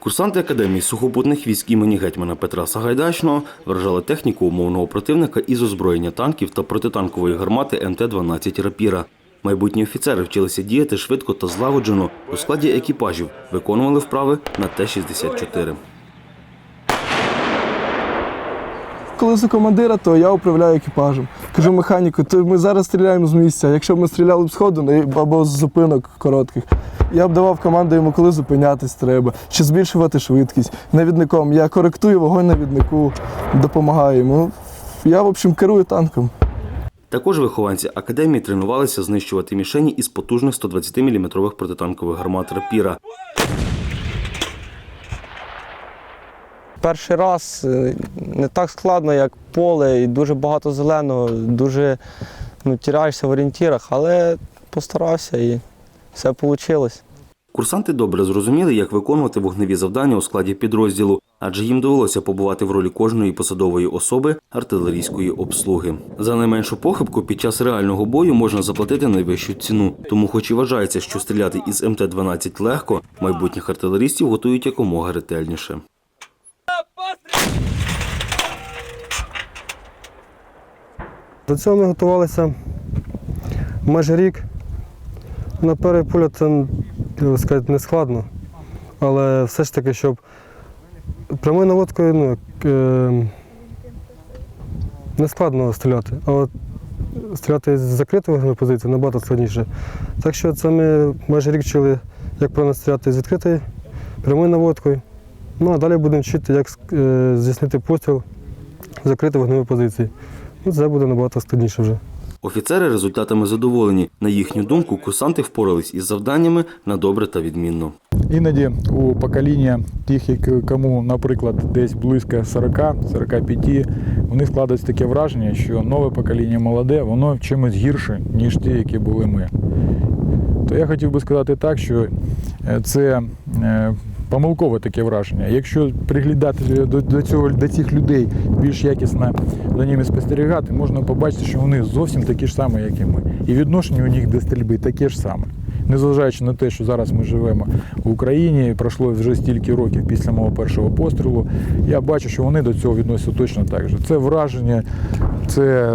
Курсанти академії сухопутних військ імені гетьмана Петра Сагайдачного вражали техніку умовного противника із озброєння танків та протитанкової гармати МТ-12 Рапіра. Майбутні офіцери вчилися діяти швидко та злагоджено у складі екіпажів, виконували вправи на Т-64. Коли за командира, то я управляю екіпажем. Кажу механіку, то ми зараз стріляємо з місця. Якщо б ми стріляли б з ходу ну, або з зупинок коротких, я б давав команду йому, коли зупинятись треба, чи збільшувати швидкість. Навідником я коректую вогонь навіднику, допомагаю йому. Я, в общем, керую танком. Також вихованці академії тренувалися знищувати мішені із потужних 120-мм протитанкових гармат Рапіра. Перший раз е, не так складно, як поле, і дуже багато зеленого, дуже ну, тіряєшся в орієнтірах, але постарався і все вийшло. Курсанти добре зрозуміли, як виконувати вогневі завдання у складі підрозділу, адже їм довелося побувати в ролі кожної посадової особи артилерійської обслуги. За найменшу похибку під час реального бою можна заплатити найвищу ціну. Тому, хоч і вважається, що стріляти із МТ-12 легко, майбутніх артилеристів готують якомога ретельніше. До цього ми готувалися майже рік. На перший погляд це сказати, не складно, але все ж таки, щоб прямою наводкою ну, е, не складно стріляти, а от стріляти з закритої вогневої позиції набагато складніше. Так що це ми майже рік вчили, як правильно стріляти з відкритої, прямою наводкою. Ну а далі будемо вчити, як е, здійснити постріл з закритої вогневої позиції. Ну, це буде набагато складніше вже. Офіцери результатами задоволені. На їхню думку, курсанти впорались із завданнями на добре та відмінно. Іноді у покоління тих, кому, наприклад, десь близько 40-45, у них складається таке враження, що нове покоління молоде, воно чимось гірше, ніж ті, які були ми. То я хотів би сказати так, що е, це е, помилкове таке враження. Якщо приглядати до, до, цього, до цих людей більш якісно за ними спостерігати, можна побачити, що вони зовсім такі ж самі, як і ми. І відношення у них до стрільби таке ж саме. Незважаючи на те, що зараз ми живемо в Україні, пройшло вже стільки років після мого першого пострілу, я бачу, що вони до цього відносяться точно так же. Це враження, це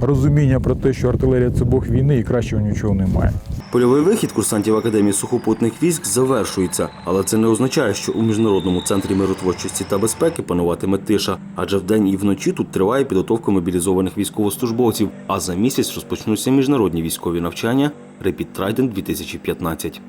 розуміння про те, що артилерія це Бог війни і кращого нічого немає. Польовий вихід курсантів Академії сухопутних військ завершується, але це не означає, що у міжнародному центрі миротворчості та безпеки пануватиме тиша, адже вдень і вночі тут триває підготовка мобілізованих військовослужбовців. А за місяць розпочнуться міжнародні військові навчання Репід Трайден 2015.